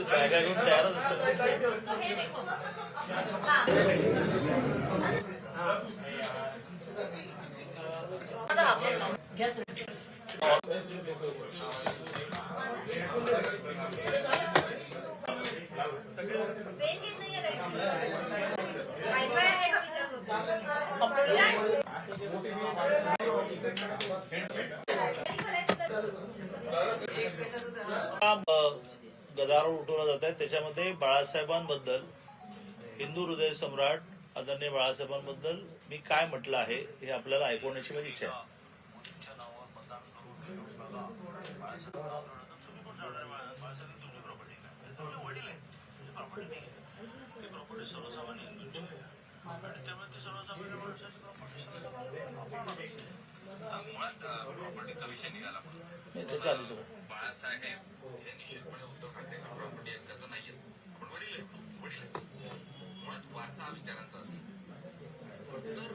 नुसते काय काय करून तयारच असतात हे गदारोळ उठवला जात आहे त्याच्यामध्ये बाळासाहेबांबद्दल हिंदू हृदय सम्राट आदरणीय बाळासाहेबांबद्दल मी काय म्हटलं आहे हे आपल्याला ऐकवण्याची माझी इच्छा आहे त्याच्या आधी सगळं. बाळासाहेब हे निश्चितपणे उद्धव ठाकरेंना प्रॉपर्टी ऐकत नाही पण वडील वडील मुळात वारसा हा विचारांचा असतो. तर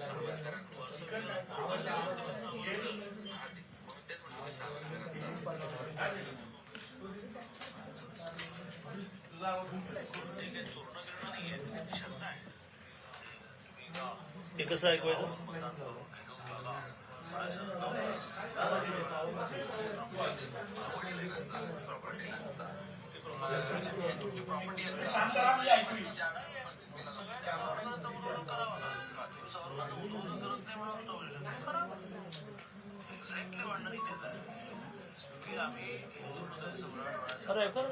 सावरकरांवर आर्थिक म्हणून तेच सावरकरांचा ते आहे तुम्ही कसं ऐकवायचं? तुमची प्रॉपर्टी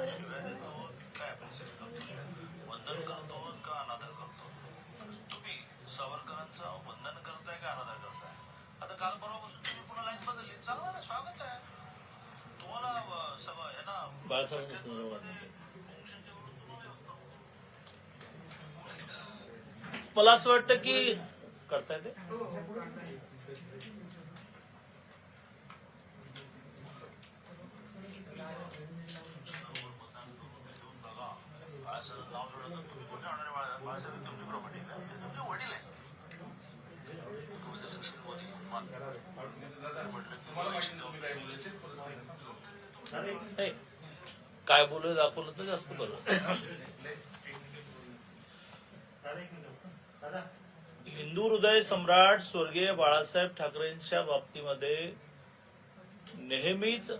शिव्या देतो काय करतो वंदन करतो का अनादर करतो? तुम्ही सावरकरांचा वंदन करताय का अनादर करताय? आता काल परवापासून तुम्ही पुन्हा लाईन बदलली. चांगलं ना स्वागत आहे. तुम्हाला सभा आहे ना येतो. मला असं वाटतं की करता येते बाळासाहेब नाव सोडलं तुम्ही. कुठे बाळा- बाळासाहेब तुमची प्रॉपर्टी काय ते तुमचे वडील आहे कविता सुशील मोदी म्हटलं की मला जबाबदारी दिली. नाही काय बोलू दाखवलं तर जास्त बरं. हिंदू हृदय सम्राट स्वर्गीय बाळासाहेब ठाकरेंच्या बाबतीमध्ये नेहमीच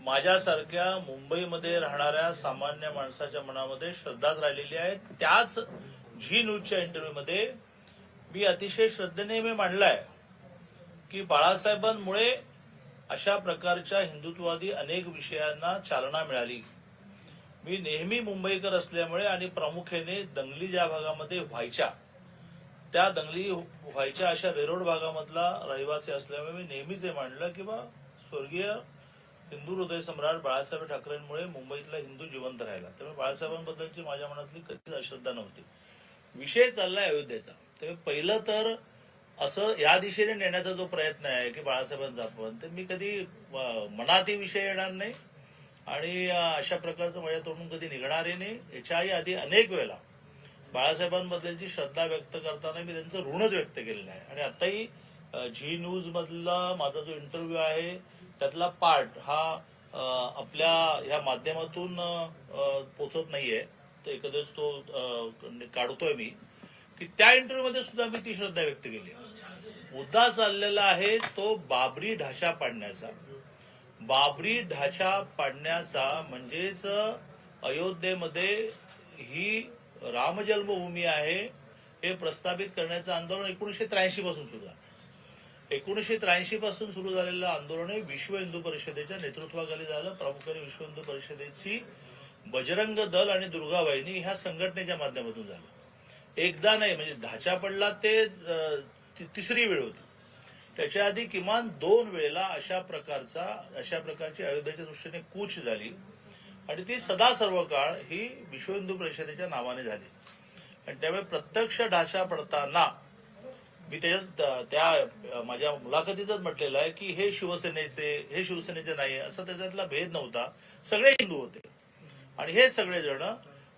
माझ्यासारख्या मुंबईमध्ये राहणाऱ्या सामान्य माणसाच्या मनामध्ये श्रद्धाच राहिलेली आहे त्याच झी न्यूजच्या इंटरव्ह्यूमध्ये मी अतिशय श्रद्धेने मी मांडलाय की बाळासाहेबांमुळे अशा प्रकारच्या हिंदुत्ववादी अनेक विषयांना चालना मिळाली. मी नेहमी मुंबईकर असल्यामुळे आणि प्रामुख्याने दंगली ज्या भागामध्ये व्हायच्या त्या दंगली व्हायच्या अशा रेरोड भागामधला रहिवासी असल्यामुळे मी नेहमीच हे मांडलं की बा स्वर्गीय हिंदू हृदय सम्राट बाळासाहेब ठाकरेंमुळे मुंबईतला हिंदू जिवंत राहिला. त्यामुळे बाळासाहेबांबद्दलची माझ्या मनातली कधीच अश्रद्धा नव्हती. विषय चाललाय अयोध्येचा. त्यामुळे पहिलं तर असं या दिशेने नेण्याचा जो प्रयत्न आहे की बाळासाहेबांचा आपण ते मी कधी मनात मनातही विषय येणार नाही. आणि अशा प्रकारचं माझ्या तोंडून कधी निघणारे नाही. याच्याही आधी अनेक वेळेला बाळासाहेबांबद्दलची श्रद्धा व्यक्त करताना मी त्यांचं ऋणच व्यक्त केलेलं आहे. आणि आताही झी न्यूज मधला माझा जो इंटरव्ह्यू आहे त्यातला पार्ट हा आपल्या ह्या माध्यमातून पोचत नाहीये. तर एकंदरीत तो काढतोय मी. की त्या इंटरव्ह्यू मध्ये सुद्धा मी ती श्रद्धा व्यक्त केली. मुद्दा चाललेला आहे तो बाबरी ढाशा पाडण्याचा. बाबरी ढाचा पाडण्याचा म्हणजेच अयोध्येमध्ये ही राम जन्मभूमी आहे हे प्रस्थापित करण्याचं आंदोलन एकोणीशे त्र्याऐंशी पासून सुरू झालं. एकोणीशे त्र्याऐंशी पासून सुरू झालेलं आंदोलन हे विश्व हिंदू परिषदेच्या नेतृत्वाखाली झालं. प्रामुख्याने विश्व हिंदू परिषदेची बजरंग दल आणि दुर्गाबाईनी ह्या संघटनेच्या माध्यमातून झालं. एकदा नाही म्हणजे ढाचा पडला ते तिसरी वेळ होती. त्याच्या आधी किमान दोन वेळेला अशा प्रकारचा अशा प्रकारची अयोध्याच्या दृष्टीने कूच झाली. आणि ती सदा सर्व काळ ही विश्व हिंदू परिषदेच्या नावाने झाली. आणि त्यामुळे प्रत्यक्ष ढाशा पडताना मी त्याच्यात त्या माझ्या मुलाखतीतच म्हटलेलं आहे की हे शिवसेनेचे हे शिवसेनेचे नाही असं त्याच्यातला भेद नव्हता. सगळे हिंदू होते. आणि हे सगळे जण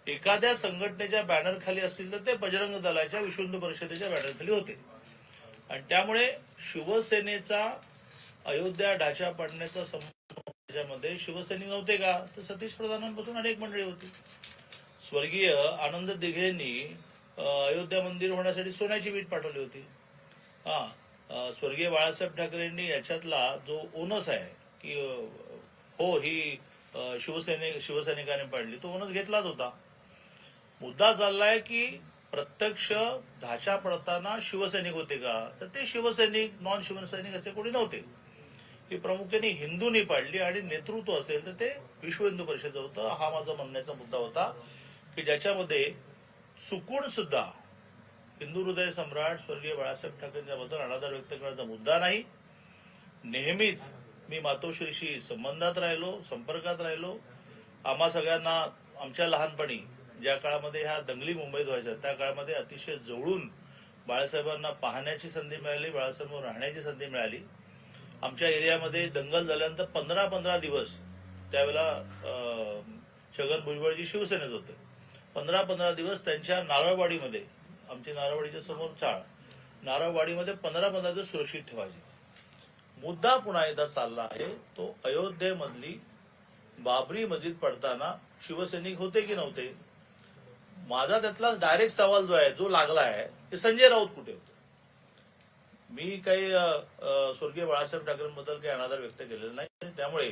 एखाद्या संघटनेच्या बॅनर खाली असतील तर ते बजरंग दलाच्या विश्व हिंदू परिषदेच्या बॅनर खाली होते. आणि त्यामुळे शिवसेनेचा अयोध्या ढाचा पाडण्याचा संबंध त्याच्यामध्ये शिवसैनिक नव्हते का? तर सतीश प्रधानांपासून अनेक मंडळी होती. स्वर्गीय आनंद दिघेंनी अयोध्या मंदिर होण्यासाठी सोन्याची वीट पाठवली होती. हा स्वर्गीय बाळासाहेब ठाकरेंनी याच्यातला जो ओनस आहे की हो ही शिवसेने शिवसैनिक शिवसैनिकाने पाडली तो ओनस घेतलाच होता. मुद्दा चाललाय की प्रत्यक्ष धाचा पडताना शिवसैनिक होते का? तर ते शिवसैनिक नॉन शिवसैनिक असे कोणी नव्हते. ही प्रामुख्याने हिंदूंनी पाडली आणि नेतृत्व असेल तर ते विश्व हिंदू परिषद होतं. हा माझा म्हणण्याचा मुद्दा होता की ज्याच्यामध्ये चुकून सुद्धा हिंदू हृदय सम्राट स्वर्गीय बाळासाहेब ठाकरेंच्याबद्दल अनादर व्यक्त करण्याचा मुद्दा नाही. नेहमीच मी मातोश्रीशी संबंधात राहिलो संपर्कात राहिलो. आम्हा सगळ्यांना आमच्या लहानपणी ज्या काळामध्ये ह्या दंगली मुंबईत व्हायच्या त्या काळामध्ये अतिशय जवळून बाळासाहेबांना पाहण्याची संधी मिळाली बाळासाहेब राहण्याची संधी मिळाली. आमच्या एरियामध्ये दंगल झाल्यानंतर पंधरा पंधरा दिवस त्यावेळेला छगन भुजबळजी शिवसेनेत होते. पंधरा पंधरा दिवस त्यांच्या नारळवाडीमध्ये आमची नारळवाडीच्या समोर चाळ नारळवाडीमध्ये पंधरा पंधरा दिवस सुरक्षित ठेवायचे. मुद्दा पुन्हा एकदा चालला आहे तो अयोध्येमधली बाबरी मस्जिद पडताना शिवसैनिक होते की नव्हते? माझा त्यातला डायरेक्ट सवाल जो आहे जो लागला आहे ते संजय राऊत कुठे होते? मी काही स्वर्गीय बाळासाहेब ठाकरेंबद्दल काही अनादर व्यक्त केलेला नाही. त्यामुळे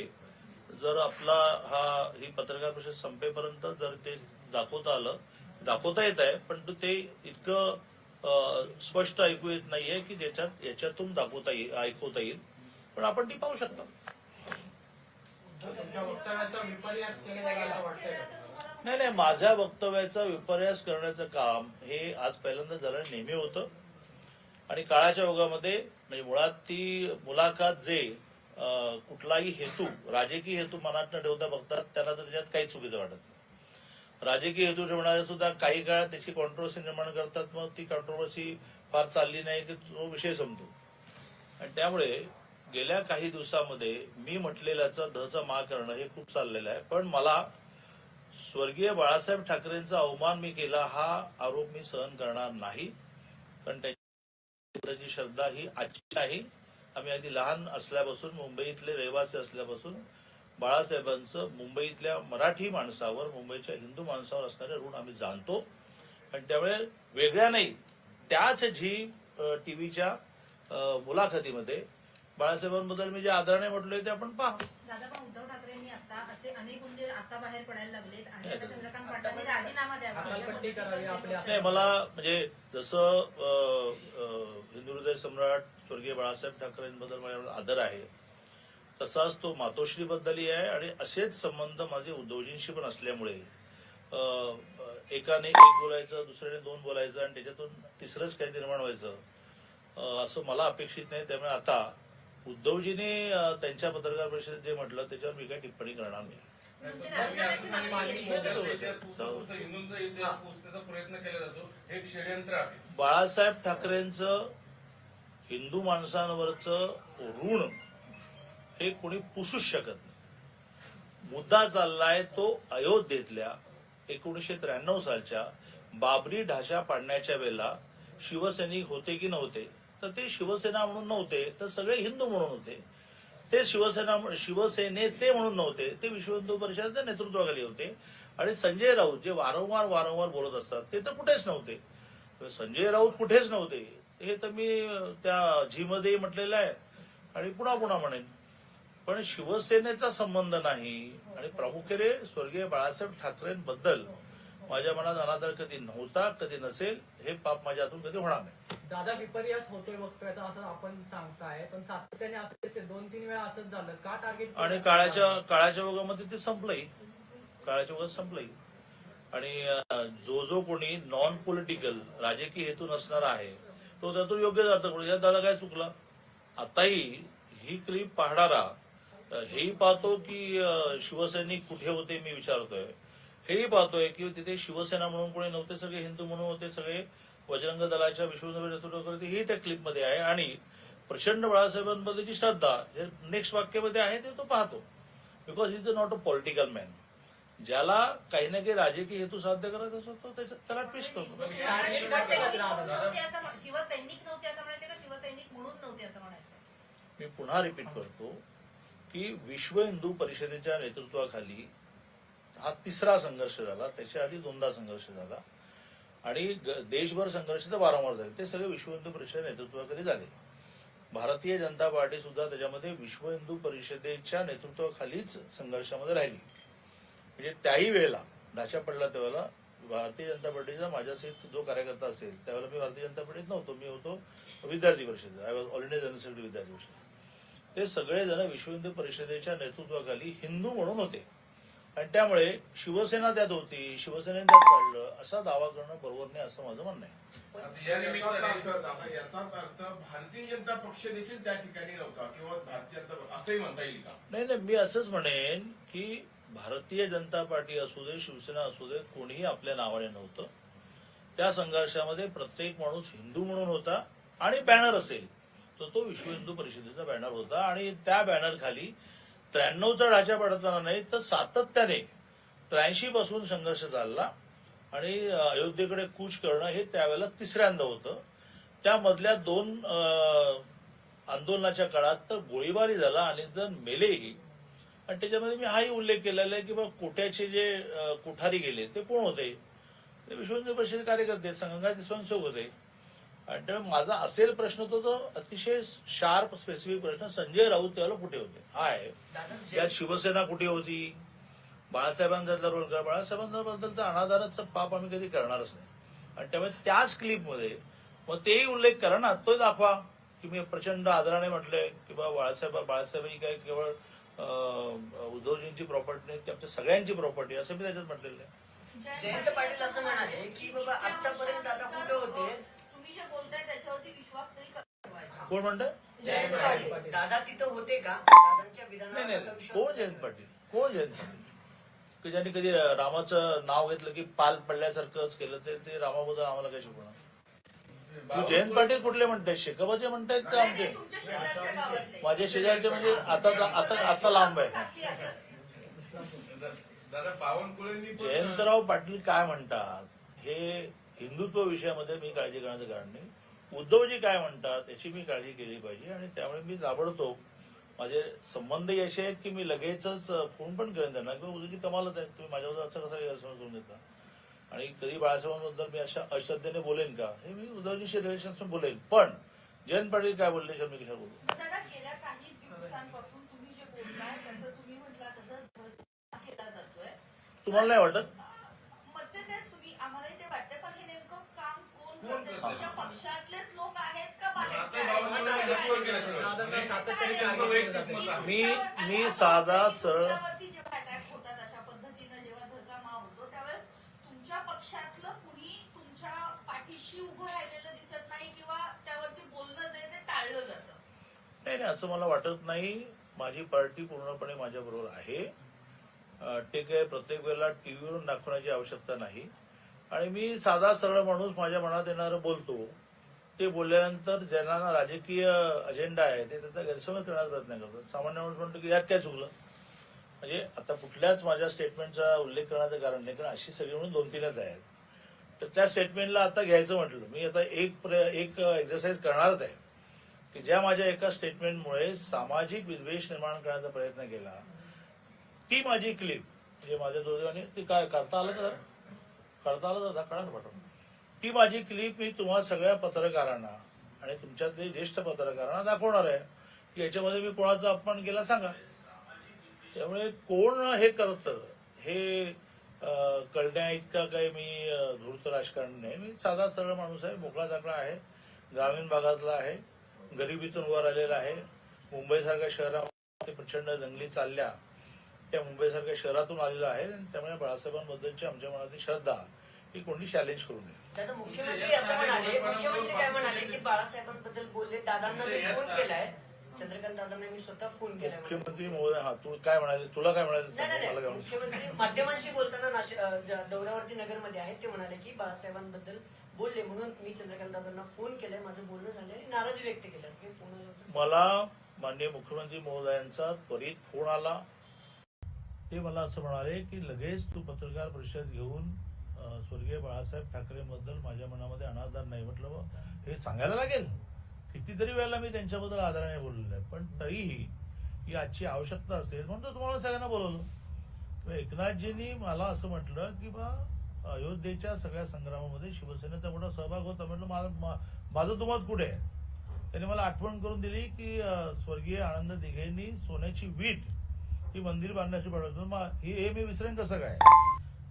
जर आपला हा ही पत्रकार परिषद संपेपर्यंत जर ते दाखवता आलं दाखवता येत आहे पण ते इतकं स्पष्ट ऐकू येत नाहीये की ज्याच्यात याच्यातून दाखवता येईल ऐकवता येईल. पण आपण ती पाहू शकता. नाही नाही माझ्या वक्तव्याचा विपर्यास करण्याचं काम हे आज पहिल्यांदा झालं नेहमी होतं. आणि काळाच्या ओघामध्ये म्हणजे मुळात ती मुलाखत जे कुठलाही हेतू राजकीय हेतू मनात न ठेवता बघतात त्यांना तर त्याच्यात काही चुकीचं वाटत नाही. राजकीय हेतू ठेवणारे सुद्धा काही काळात त्याची कॉन्ट्रोवर्सी निर्माण करतात मग ती कॉन्ट्रोवर्सी फार चालली नाही की तो विषय संपतो. आणि त्यामुळे गेल्या काही दिवसामध्ये मी म्हटलेल्याचा धचा मा करणं हे खूप चाललेलं आहे. पण मला स्वर्गीय बाळासाहेब ठाकरेंचा अवमान मी केला हा आरोप मी सहन करणार नाही. कारण त्याची श्रद्धा ही आजची आहे. आम्ही अगदी लहान असल्यापासून मुंबईतले रहिवासी असल्यापासून बाळासाहेबांचं मुंबईतल्या मराठी माणसावर मुंबईच्या हिंदू माणसावर असणारे ऋण आम्ही जाणतो. आणि त्यामुळे वेगळ्या नाही त्याच झी टीव्हीच्या मुलाखतीमध्ये बाळासाहेबांबद्दल मी जे आदराने म्हटलोय ते आपण पहा. आता असे अनेक उंदीर आता बाहेर पडायला लागलेत आणि आता चंद्रकांत पाटलांनी राजीनामा द्यावा. नाही मला म्हणजे जसं हिंदू हृदय सम्राट स्वर्गीय बाळासाहेब ठाकरेंबद्दल माझ्याकडे आदर आहे. तसाच तो मातोश्रीबद्दलही आहे आणि असेच संबंध माझे उद्धवजींशी पण असल्यामुळे एकाने एक बोलायचं दुसऱ्याने दोन बोलायचं आणि त्याच्यातून तिसरंच काही निर्माण व्हायचं. असं मला अपेक्षित नाही. त्यामुळे आता उद्धवजीने त्यांच्या पत्रकार परिषदेत जे म्हटलं त्याच्यावर मी काही टिप्पणी करणार नाही. म्हणजे प्रयत्न केला जातो. हे एक षडयंत्र आहे. बाळासाहेब ठाकरेंचं हिंदू माणसांवरचं ऋण हे कोणी पुसूच शकत नाही. मुद्दा चाललाय तो अयोध्येतल्या एकोणीशे त्र्याण्णव सालच्या बाबरी ढाचा पाडण्याच्या वेळेला शिवसैनिक होते की नव्हते तर ते शिवसेना म्हणून नव्हते तर सगळे हिंदू म्हणून होते. ते शिवसेना शिवसेनेचे म्हणून नव्हते ते विश्व हिंदू परिषदेच्या नेतृत्वाखाली होते. आणि संजय राऊत जे वारंवार वारंवार बोलत असतात ते तर कुठेच नव्हते. संजय राऊत कुठेच नव्हते. हे तर मी त्या झीमध्ये म्हटलेलं आहे. आणि पुन्हा पुन्हा म्हणेन. पण शिवसेनेचा संबंध नाही. आणि प्रामुख्याने स्वर्गीय बाळासाहेब ठाकरेंबद्दल माझ्या मनात अनादर कधी नव्हता कधी नसेल हे पाप माझ्या हातून कधी होणार नाही. दादा विपर्यास होतोय वक्तव्याचा असं आपण सांगताय. पण सातत्याने असं दोन तीन वेळा असंच झालं. का टार्गेट आणि काळाच्या काळाच्या ओघामध्ये ते संपलंही काळाच्या ओघात संपलंही आणि जो जो कोणी नॉन पॉलिटिकल राजकीय हेतू नसणारा आहे तो त्यातून योग्य जातं. करू यात दादा काय चुकला? आताही ही क्लिप पाहणारा हेही पाहतो की शिवसैनिक कुठे होते मी विचारतोय. हेही पाहतोय की तिथे शिवसेना म्हणून कोणी नव्हते सगळे हिंदू म्हणून होते सगळे बजरंग दलाच्या विश्व नेतृत्व करते ही त्या क्लिपमध्ये आहे. आणि प्रचंड बाळासाहेबांबद्दलची श्रद्धा जे नेक्स्ट वाक्यामध्ये आहे ते तो पाहतो. Because is a not a political man ज्याला काही ना काही राजकीय हेतू साध्य करायचा असतो तो त्याच्यात त्याला ट्विस्ट करतो. शिवसैनिक म्हणून नव्हते असं म्हण- शिवसैनिक नव्हते असं म्हणायचं का? शिवसैनिक म्हणून नव्हते असं म्हणायचं. मी पुन्हा रिपीट करतो की विश्व हिंदू परिषदेच्या नेतृत्वाखाली हा तिसरा संघर्ष झाला त्याच्या आधी दोनदा संघर्ष झाला. आणि देशभर संघर्ष तर वारंवार झाले. ते सगळे विश्व हिंदू परिषद नेतृत्वाकडे झाले. भारतीय जनता पार्टी सुद्धा त्याच्यामध्ये विश्व हिंदू परिषदेच्या नेतृत्वाखालीच संघर्षामध्ये राहिली. म्हणजे त्याही वेळेला ढाचा पडला त्यावेळेला भारतीय जनता पार्टीचा माझ्यासहित जो कार्यकर्ता असेल त्यावेळेला मी भारतीय जनता पार्टीत नव्हतो. मी होतो Vidyarthi Parishad. I was all India general secretary Vidyarthi Parishad. ते सगळेजण विश्व हिंदू परिषदेच्या नेतृत्वाखाली हिंदू म्हणून होते. आणि त्यामुळे शिवसेना त्यात होती शिवसेनेने त्यात काढलं असा दावा करणं बरोबर नाही असं माझं म्हणणं आहे. याचाच अर्थ भारतीय जनता पक्ष देखील त्या ठिकाणी नव्हता किंवा भारतीय जनता असंही म्हणता येईल का? नाही नाही मी असंच म्हणेन की भारतीय जनता पार्टी असू दे शिवसेना असू दे कोणीही आपल्या नावाने नव्हतं. त्या संघर्षामध्ये प्रत्येक माणूस हिंदू म्हणून होता आणि बॅनर असेल तर तो विश्व हिंदू परिषदेचा बॅनर होता आणि त्या बॅनर खाली त्र्याण्णवचा ढाचा पडताना नाही तर सातत्याने त्र्याऐंशी पासून संघर्ष चालला. आणि अयोध्येकडे कूच करणं हे त्यावेळेला तिसऱ्यांदा होतं. त्यामधल्या दोन आंदोलनाच्या काळात तर गोळीबारी झाला अनेक जण मेलेही. आणि त्याच्यामध्ये मी हाही उल्लेख केलेला आहे की बा कोट्याचे जे कोठारी गेले ते कोण होते? ते विश्व परिषद कार्यकर्ते संघाचे स्वयंसेवक होते. माझा असेल प्रश्न तो तो अतिशय शार्प स्पेसिफिक प्रश्न. संजय राऊत त्यावेळेला कुठे होते? हा आहे त्यात शिवसेना कुठे होती? बाळासाहेबांचा रोल करा. बाळासाहेबांबद्दलचा अनादराचा पाप आम्ही कधी करणारच नाही. आणि त्यामुळे त्याच क्लिपमध्ये मग तेही उल्लेख करा ना. तो दाखवा की मी प्रचंड आदराने म्हटलंय की बा बाळासाहेब बाळासाहेब ही काय केवळ उद्धवजींची प्रॉपर्टी नाही ती आमच्या सगळ्यांची प्रॉपर्टी असं मी त्याच्यात म्हटलेलं आहे. जयंत पाटील असं म्हणाले की बाबा आतापर्यंत आता कुठे होते? तुम्ही जे बोलताय त्याच्यावरती विश्वास तरी कोण म्हणतं? जयंत पाटील. दादा तिथं होते का? दादांच्या नाही नाही. कोण जयंत का? पाटील? कोण जयंत पाटील? की ज्यांनी कधी रामाचं नाव घेतलं की पाल पडल्यासारखंच केलं ते ते रामाबद्दल आम्हाला काय शिकवणार तू जयंत पाटील कुठले म्हणताय? शेकाबाचे म्हणतायत का आमचे? तुमच्या शेजारच्या गावातले. माझे शेजारचे म्हणजे आता आता आता लांब आहे. बाकी असं दादा बावनकुळेंनी पण जयंतराव पाटील काय म्हणतात? हे हिंदुत्व विषयामध्ये मी काळजी करण्याचं कारण नाही. उद्धवजी काय म्हणतात याची मी काळजी केली पाहिजे आणि त्यामुळे मी ताबडतोब माझे संबंधही असे आहेत की मी लगेचच फोन पण करेन त्यांना. किंवा उद्धवजी कमालच आहे तुम्ही माझ्याबद्दल असं कसा गैरसमज करून देता? आणि कधी बाळासाहेबांबद्दल मी अशा अश्रद्धेने बोलेन का? हे मी उद्धवजीशी रिलेशन बोलेन. पण जयंत पाटील काय बोलले मी कशा बोलू? दादा गेल्या काही दिवसांपासून तुम्ही जे बोलताय त्याचं तुम्ही म्हटला तसंच भर केला जातोय तुम्हाला नाही वाटत मध्य तेच तुम्ही आम्हालाही ते वाटते पण हे नेमकं काम कोण करते तुमच्या पक्षातलेच लोक आहेत का मी मी साधा सरळ नाही नाही असं मला वाटत नाही. माझी पार्टी पूर्णपणे माझ्याबरोबर आहे. अं, ते काय प्रत्येक वेळेला टीव्हीवरून दाखवण्याची आवश्यकता नाही. आणि मी साधा सरळ माणूस माझ्या मनात येणारं बोलतो ते बोलल्यानंतर ज्यांना राजकीय अजेंडा आहे ते त्याचा गैरसमज करण्याचा प्रयत्न करतात. सामान्य माणूस म्हणतो की यात काय चुकलं? म्हणजे आता कुठल्याच माझ्या स्टेटमेंटचा उल्लेख करण्याचं कारण नाही कारण अशी सगळी म्हणून दोन तीनच आहेत. तर त्या स्टेटमेंटला आता घ्यायचं म्हटलं मी आता एक प्र- एक एक्झरसाइज करणारच आहे. की ज्या माझ्या एका स्टेटमेंटमुळे सामाजिक विद्वेष निर्माण करण्याचा प्रयत्न केला ती माझी क्लिप म्हणजे माझ्या दुर्दैवाने ती काय करता आलं का करता आलं तर कळा पाठवून. ती माझी क्लिप मी तुम्हा सगळ्या पत्रकारांना आणि तुमच्यातले ज्येष्ठ पत्रकारांना दाखवणार आहे. की याच्यामध्ये मी कोणाचा अपमान केला सांगा. त्यामुळे कोण हे करतं हे कळण्या इतका काही मी धूर्त राजकारण नाही. मी साधा सरळ माणूस आहे मोकळा चाकळा आहे ग्रामीण भागातला आहे गरिबीतून वर आलेला आहे. मुंबईसारख्या शहरामध्ये प्रचंड दंगली चालल्या. त्या मुंबईसारख्या शहरातून आलेला आहे आणि त्यामुळे बाळासाहेबांबद्दलची आमच्या मनातली श्रद्धा ही कोणी चॅलेंज करू नये दादा मुख्यमंत्री असं म्हणाले मुख्यमंत्री काय म्हणाले की बाळासाहेबांबद्दल बोलले दादांना मी फोन केलाय चंद्रकांत दादांना मी स्वतः फोन केलाय. मुख्यमंत्री महोदय हा तू काय म्हणाले तुला काय म्हणाले? मुख्यमंत्री माध्यमांशी बोलताना दौऱ्यावरती नगरमध्ये आहेत ते म्हणाले की बाळासाहेबांबद्दल बोलले म्हणून मी चंद्रकांत दादांना फोन केलाय माझं बोलणं झालं आणि नाराजी व्यक्त केली असं फोन आला मला माननीय मुख्यमंत्री महोदयांचा त्वरित फोन आला ते मला असं म्हणाले की लगेच तू पत्रकार परिषद घेऊन स्वर्गीय बाळासाहेब ठाकरेबद्दल माझ्या मनामध्ये अनादर नाही. म्हटलं हे सांगायला लागेल? कितीतरी वेळेला मी त्यांच्याबद्दल आदराने बोललेलो आहे. पण तरीही ही आजची आवश्यकता असेल म्हणून तर तुम्हाला सगळ्यांना बोलवलं. एकनाथजींनी मला असं म्हटलं की बा अयोध्येच्या सगळ्या संग्रामामध्ये शिवसेनेचा मोठा सहभाग होता. म्हटलं माझं माझं तुम्हाला कुठे आहे? त्यांनी मला आठवण करून दिली की स्वर्गीय आनंद दिघेंनी सोन्याची वीट ही मंदिर बांधण्याची पाठवतो हे मी विसरेन कसं काय?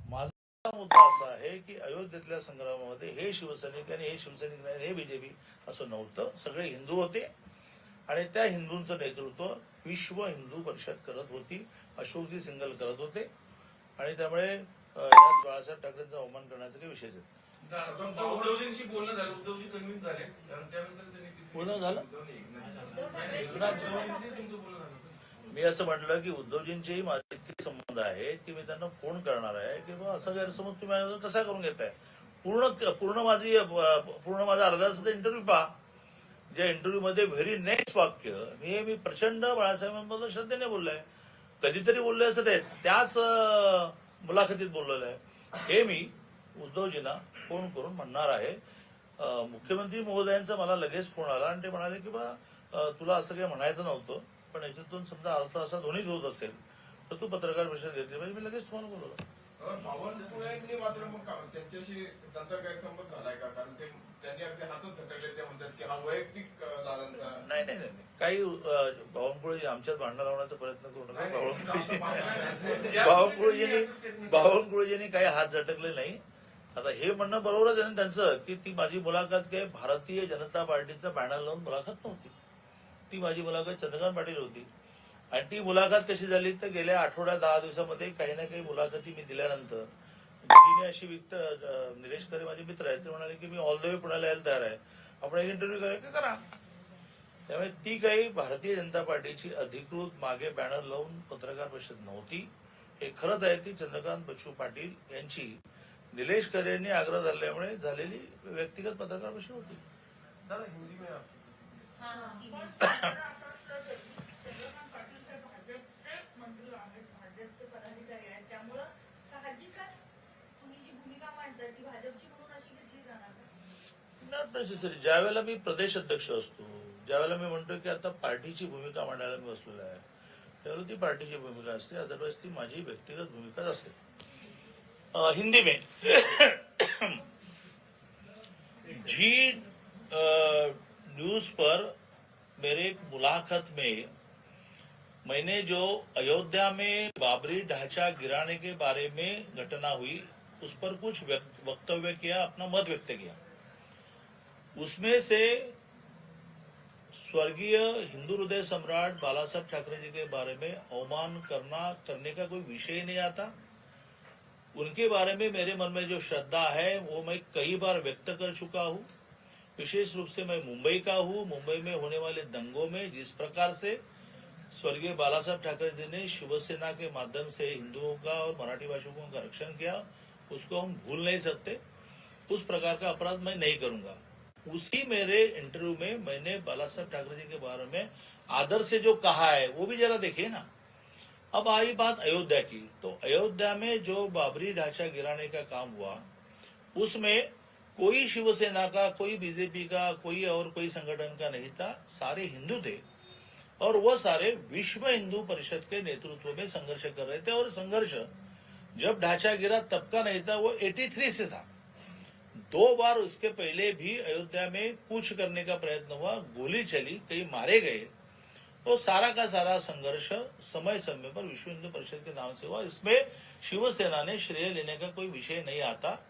माझा मुद्दा असा आहे की अयोध्येतल्या संग्रामामध्ये हे शिवसैनिक आणि हे शिवसैनिक नाही हे बीजेपी असं नव्हतं. सगळे हिंदू होते. आणि त्या हिंदूंचं नेतृत्व विश्व हिंदू परिषद करत होती. अशोकजी सिंगल करत होते. आणि त्यामुळे यात बाळासाहेब ठाकरेंचा अवमान करण्याचा काही विषय बोलणं झालं. मी असं म्हटलं की उद्धवजींचेही माझे इतके संबंध आहे की मी त्यांना फोन करणार आहे की बाबा असं गैरसमज तुम्ही कसा करून घेताय? पूर्ण पूर्ण माझी पूर्ण माझा अर्धा तर इंटरव्ह्यू पहा. ज्या इंटरव्ह्यू मध्ये व्हेरी नेक्स्ट वाक्य मी मी प्रचंड बाळासाहेबांबद्दल श्रद्धेने बोललोय. कधीतरी बोललोय असं ते त्याच मुलाखतीत बोललेलं आहे. हे मी उद्धवजींना फोन करून म्हणणार आहे. मुख्यमंत्री महोदयांचा मला लगेच फोन आला आणि ते म्हणाले की बा तुला असं काही म्हणायचं नव्हतं. पण याच्यातून समजा अर्थ असा दोन्हीच होत असेल तर तू पत्रकार परिषद घेतली पाहिजे. मी लगेच फोन बोलवलं. बावनकुळेंनी मात्र मग त्यांच्याशी त्यांचा गैरसंबंध झालाय का? कारण ते त्यांनी अगदी हातच ते म्हणतात की हा वैयक्तिक दादांचा नाही नाही नाही. काही बावनकुळे आमच्यात भांडण लावण्याचा प्रयत्न करू नका. बावनकुळेजी बावनकुळेजींनी बावनकुळेजींनी काही हात झटकले नाही. आता हे म्हणणं बरोबरच आहे ना त्यांचं की ती माझी मुलाखत काही भारतीय जनता पार्टीचा बॅनर लावून मुलाखत नव्हती. ती माझी मुलाखत चंद्रकांत पाटील होती. आणि ती मुलाखत कशी झाली तर गेल्या आठवड्या दहा दिवसामध्ये काही ना काही मुलाखती मी दिल्यानंतर तिने अशी विकत निलेश खरे माझे मित्र आहेत ते म्हणाले की मी ऑल द वे पुण्याला यायला तयार आहे. आपण एक इंटरव्ह्यू करा का? करा. त्यामुळे ती काही भारतीय जनता पार्टीची अधिकृत मागे बॅनर लावून पत्रकार परिषद नव्हती. हे खरंच आहे ती चंद्रकांत बच्चू पाटील यांची निलेश खरे यांनी आग्रह धरल्यामुळे झालेली व्यक्तिगत पत्रकार परिषद होती. दादा हिंदी ज्यावेळेला मी प्रदेश अध्यक्ष असतो ज्यावेळेला मी म्हणतो की आता पार्टीची भूमिका मांडायला मी बसलेलो आहे त्यावेळेला ती पार्टीची भूमिका असते. अदरवाईज ती माझी व्यक्तिगत भूमिकाच असते. हिंदी में. जी आ, न्यूज़ पर मेरे एक मुलाकात में मैंने जो अयोध्या में बाबरी ढांचा गिराने के बारे में घटना हुई, उस पर कुछ वक्तव्य किया, अपना मत व्यक्त किया। उसमें से स्वर्गीय हिंदू हृदय सम्राट बाला साहब ठाकरे जी के बारे में अवमान करना, करने का कोई विषय नहीं आता। उनके बारे में मेरे मन में जो श्रद्धा है, वो मैं कई बार व्यक्त कर चुका हूँ। विशेष रूप से मैं मुंबई का हूँ। मुंबई में होने वाले दंगों में जिस प्रकार से स्वर्गीय बाला साहब ठाकरे जी ने शिवसेना के माध्यम से हिंदुओं का और मराठी भाषिकों का रक्षण किया, उसको हम भूल नहीं सकते। उस प्रकार का अपराध मैं नहीं करूँगा। उसी मेरे इंटरव्यू में मैंने बाला साहब ठाकरे जी के बारे में आदर से जो कहा है, वो भी जरा देखिए ना। अब आई बात अयोध्या की। तो अयोध्या में जो बाबरी ढांचा गिराने का काम हुआ, उसमें कोई शिवसेना का, कोई बीजेपी का, कोई और कोई संगठन का नहीं था, सारे हिंदू थे। और वो सारे विश्व हिंदू परिषद के नेतृत्व में संघर्ष कर रहे थे और संघर्ष जब ढांचा गिरा तब का नहीं था, वो 83 से था। दो बार उसके पहले भी अयोध्या में पूछ करने का प्रयत्न हुआ, गोली चली कई मारे गए। तो सारा का सारा संघर्ष समय समय पर विश्व हिंदू परिषद के नाम से हुआ। इसमें शिवसेना ने श्रेय लेने का कोई विषय नहीं आता।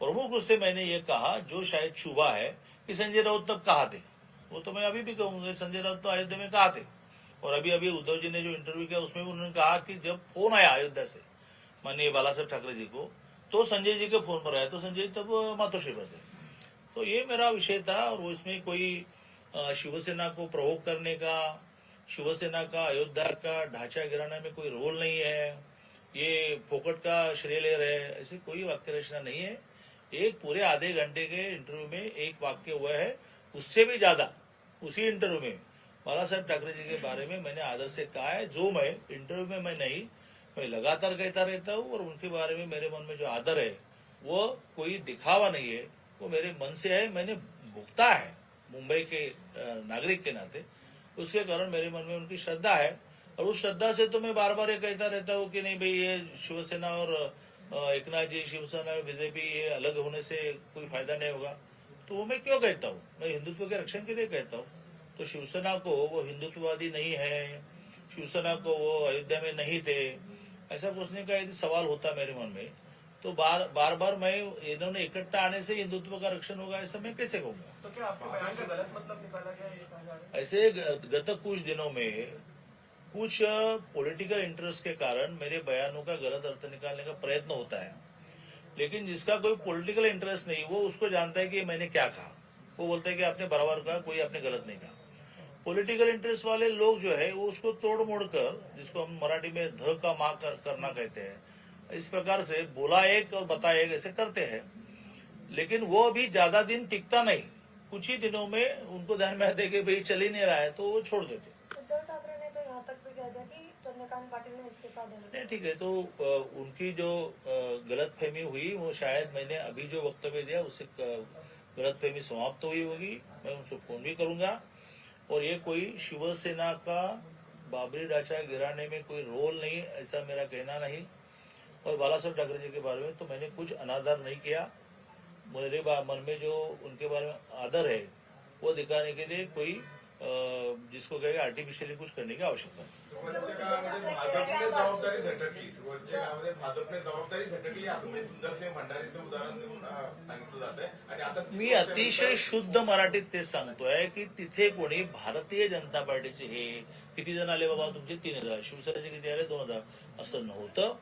प्रमुख रूप से मैंने ये कहा, जो शायद चुबा है, कि संजय राउत तब कहा थे। वो तो मैं अभी भी कहूँगा, संजय राउत तो अयोध्या में कहा थे। और अभी अभी उद्धव जी ने जो इंटरव्यू किया, उसमें भी उन्होंने कहा कि जब फ़ोन आया अयोध्या से, माननीय बाला साहब ठाकरे जी को तो संजय जी के फ़ोन पर आया तो संजय तब मातोश्री पर थे। तो ये मेरा विषय था, और इसमें कोई शिवसेना को प्रवोक करने का, शिवसेना का, अयोध्या का ढांचा गिराने में कोई रोल नहीं है, ये फोकट का श्रेय ले रहे ऐसी कोई वाक्य रचना नहीं है। एक पूरे आधे घंटे के इंटरव्यू में एक वाक्य हुआ है उससे भी ज़्यादा उसी इंटरव्यू में। बाला साहब ठाकरे जी के बारे में मैंने आदर से कहा है जो मैं इंटरव्यू में मैं नहीं मैं लगातार कहता रहता हूँ और उनके बारे में मेरे मन में जो आदर है वो कोई दिखावा नहीं है वो मेरे मन से है मैंने भुगता है मुंबई के नागरिक के नाते। उसके कारण मेरे मन में उनकी श्रद्धा है और उस श्रद्धा से तो मैं बार बार ये कहता रहता हूँ कि नहीं भाई ये शिवसेना और अ, एकनाथ जी शिवसेना और बीजेपी ये अलग होने से कोई फ़ायदा नहीं होगा। तो वो मैं क्यों कहता हूँ? मैं हिंदुत्व के रक्षण के लिए कहता हूँ। तो शिवसेना को वो हिंदुत्ववादी नहीं है शिवसेना को वो अयोध्या में नहीं थे ऐसा पूछने का यदि सवाल होता मेरे मन में तो बार बार बार मैं इन्होंने इकट्ठा आने से हिंदुत्व का रक्षण होगा ऐसा मैं कैसे कहूँगा? तो क्या आपके बयान का गलत मतलब निकाला गया ये कहा जा रहा है? ऐसे गत कुछ दिनों में कुछ पॉलिटिकल इंटरेस्ट के कारण मेरे बयानों का गलत अर्थ निकालने का प्रयत्न होता है। लेकिन जिसका कोई पॉलिटिकल इंटरेस्ट नहीं वो उसको जानता है कि मैंने क्या कहा। वो बोलता है कि आपने बराबर कहा कोई आपने गलत नहीं कहा। पॉलिटिकल इंटरेस्ट वाले लोग जो है वो उसको तोड़ मोड़ कर जिसको हम मराठी में ध का माँ कर, करना कहते हैं इस प्रकार से बोला एक और बता एक ऐसे करते हैं। लेकिन वो अभी ज़्यादा दिन टिकता नहीं। कुछ ही दिनों में उनको ध्यान में आते कि भाई चल ही नहीं रहा है तो वो छोड़ देते उद्धव ठाकरे ने तो यहाँ तक भी कह दिया कि नहीं, ठीक है तो उनकी जो गलत फहमी हुई, वो शायद मैंने अभी जो वक्तव्य दिया, उससे गलत फहमी समाप्त तो हुई होगी। मैं उनसे फ़ोन भी करूँगा। और ये कोई शिवसेना का बाबरी ढांचा गिराने में कोई रोल नहीं, ऐसा मेरा कहना नहीं। और बाला साहब ठाकरे जी के बारे में तो मैंने कुछ अनादर नहीं किया। मेरे मन में जो उनके बारे में आदर है, वो दिखाने के लिए कोई जिसको कहेगा आर्टिफिशियली कुछ करने की आवश्यकता नहीं। मी अतिशय शुद्ध मराठीत तेच सांगतोय की तिथे कोणी भारतीय जनता पार्टीचे हे किती जण आले बाबा? तुमचे तीन हजार. शिवसेनेचे किती आले? दोन हजार. असं नव्हतं.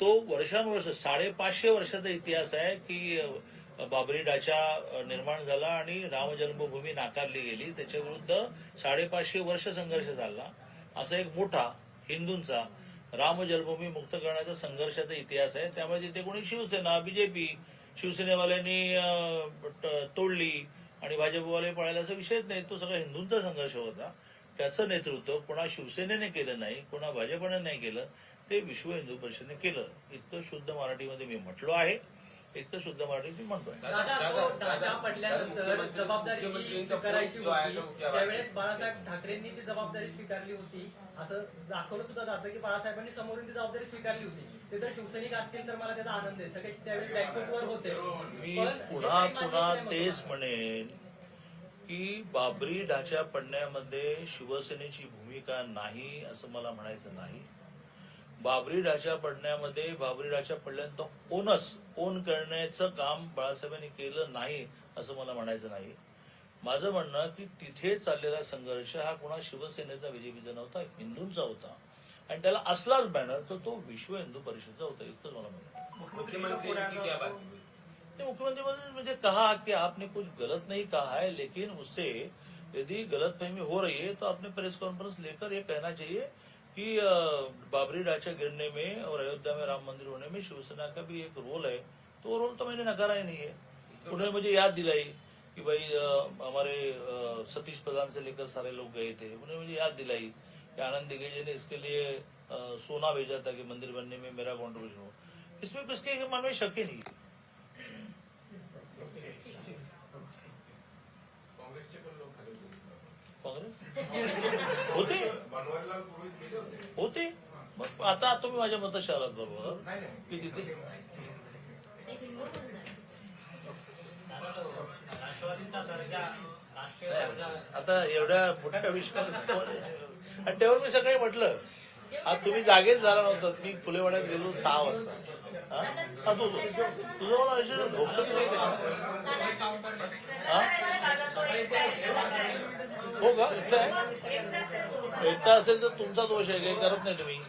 तो वर्षानुवर्ष साडेपाचशे वर्षाचा इतिहास आहे की बाबरी डाचा निर्माण झाला आणि राम जन्मभूमी नाकारली गेली. त्याच्याविरुद्ध साडेपाचशे वर्ष संघर्ष झाला असा एक मोठा हिंदूंचा राम जन्मभूमी मुक्त करण्याचा संघर्षाचा इतिहास आहे. त्यामुळे तिथे कोणी शिवसेना बीजेपी शिवसेनेवाल्यांनी तोडली आणि भाजपवाले पळायला असा विषयच नाही. तो सगळा हिंदूंचा संघर्ष होता. त्याचं नेतृत्व कोणा शिवसेनेने केलं नाही कोणा भाजपने नाही केलं ते विश्व हिंदू परिषदेने केलं. इतकं शुद्ध मराठीमध्ये मी म्हटलो आहे. इतकं शुद्ध मराठीत मी म्हणतोय जबाबदारी जी होती. त्यावेळेस बाळासाहेब ठाकरेंनी ती जबाबदारी स्वीकारली होती असं दाखवलं सुद्धा जातं की बाळासाहेबांनी समोरून ती जबाबदारी स्वीकारली होती. ते जर शिवसैनिक असतील तर मला त्याचा आनंद आहे. सगळे त्यावेळेस बँकवर होते. मी पण हे पुन्हा पुन्हा नाही तेच. म्हणेन की बाबरी ढाच्या पडण्यामध्ये शिवसेनेची भूमिका नाही असं मला म्हणायचं नाही. बाबरी ढाच्या पडण्यामध्ये बाबरी ढाच्या पडल्यानंतर ओनस ओन करण्याचं काम बाळासाहेबांनी केलं नाही असं मला म्हणायचं नाही. माझं म्हणणं की तिथे चाललेला संघर्ष हा कोणा शिवसेनेचा बीजेपीचा नव्हता हिंदूंचा होता. आणि त्याला असलाच बॅनर तर तो विश्व हिंदू परिषदचा होता इतकंच मला म्हणणं मुख्यमंत्री मुख्यमंत्री मुझे कहा कि आपने कुछ गलत नहीं कहा है लेकिन उससे यदि गलत फहमी हो रही है तो आपने प्रेस कॉन्फ्रेंस लेकर ये कहना चाहिए कि बाबरी ढांचा गिरने में और अयोध्या में राम मंदिर होने में शिवसेना का भी एक रोल है। तो वो रोल तो मैंने नकारा ही नहीं है। उन्होंने मुझे याद दिलाई कि भाई हमारे सतीश प्रधान से लेकर सारे लोग गए थे। उन्होंने मुझे याद दिलाई कि आनंद दिग्गज जी ने इसके लिए सोना भेजा था कि मंदिर बनने में मेरा कॉन्ट्रीब्यूशन हो। इसमें किसके मन में शक ही नहीं। है. काँग्रेस? होते होते. मग आता तुम्ही माझ्या मत शहरात बरोबर की तिथे आता एवढ्या मोठ्या विषयात आणि तेव्हा मी सकाळी म्हटलं तुम्ही जागेच झाला नव्हता. मी फुलेवाड्यात गेलो सहा वाजता. हा? तू- तुझं मला हो? का? एकटा आहे? एकटा असेल तर तुमचा दोष आहे काही करत नाही तुम्ही.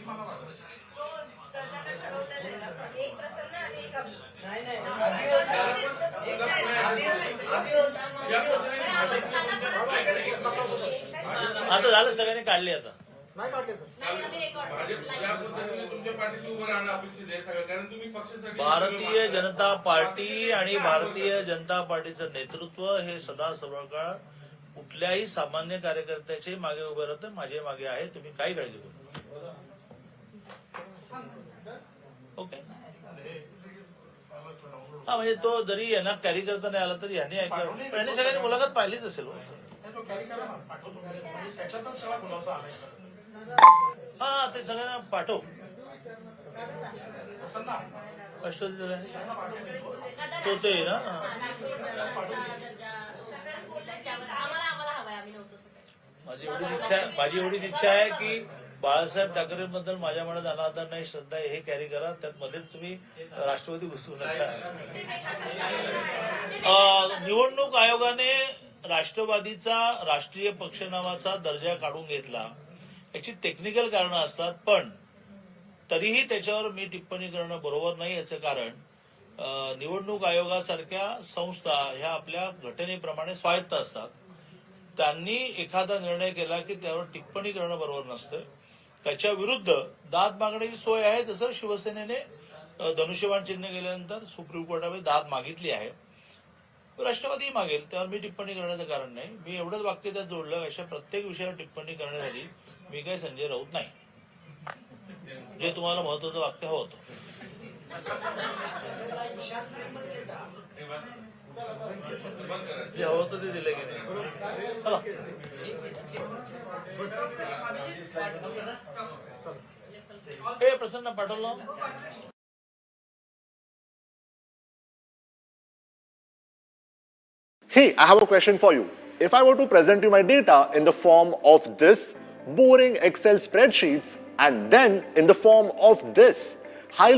आता झालं सगळ्यांनी काढली आता. नाही काढले सर. नाही आम्ही रेकॉर्ड भाजप ज्या पद्धतीने तुमच्या पाठीशी उभं राहणं अपेक्षित आहे सगळं कारण तुम्ही पक्षासाठी भारतीय जनता पार्टी आणि भारतीय जनता पार्टीचं नेतृत्व हे सदा सर्व काळ कुठल्याही सामान्य कार्यकर्त्याचे मागे उभे राहतं माझे मागे आहे तुम्ही काही काळजी करू नका. ओके. हा म्हणजे तो जरी यांना कॅरी करता नाही आला तरी यांनी ऐकलं. पण यांनी सगळ्यांनी मुलाखत पाहिलीच असेल हो. त्याच्यातच सगळा खुलासा आलाय. हा ते सगळ्यांना पाठव. तो ते ना? माझी एवढीच इच्छा माझी एवढीच इच्छा आहे की बाळासाहेब ठाकरेंबद्दल माझ्या मनात अनादर नाही श्रद्धा हे कॅरी करा. त्यात मध्ये तुम्ही राष्ट्रवादी घुसू नका. निवडणूक आयोगाने राष्ट्रवादीचा राष्ट्रीय पक्ष नावाचा दर्जा काढून घेतला. याची टेक्निकल कारणं असतात पण तरीही त्याच्यावर मी टिप्पणी करणं बरोबर नाही याचं कारण निवडणूक आयोगासारख्या संस्था ह्या आपल्या घटनेप्रमाणे स्वायत्त असतात. त्यांनी एखादा निर्णय केला की त्यावर टिप्पणी करणं बरोबर नसतं. त्याच्या विरुद्ध दाद मागण्याची सोय आहे तसं शिवसेनेने धनुष्यबाण चिन्ह गेल्यानंतर सुप्रीम कोर्टामध्ये दाद मागितली आहे. राष्ट्रवादी मागेल त्यावर मी टिप्पणी करण्याचं कारण नाही. मी एवढंच वाक्य त्यात जोडलं अशा प्रत्येक विषयावर टिप्पणी करण्यासाठी मी काही संजय राऊत नाही जे तुम्हाला महत्वाचं वाक्य हवं होतं जे हवं होतं ते दिलं की नाही चला ए प्रसन्न पाठवलं Hey, I have a question for you. If I were to present you my data in the form of this boring Excel spreadsheets and then in the form of this. Highly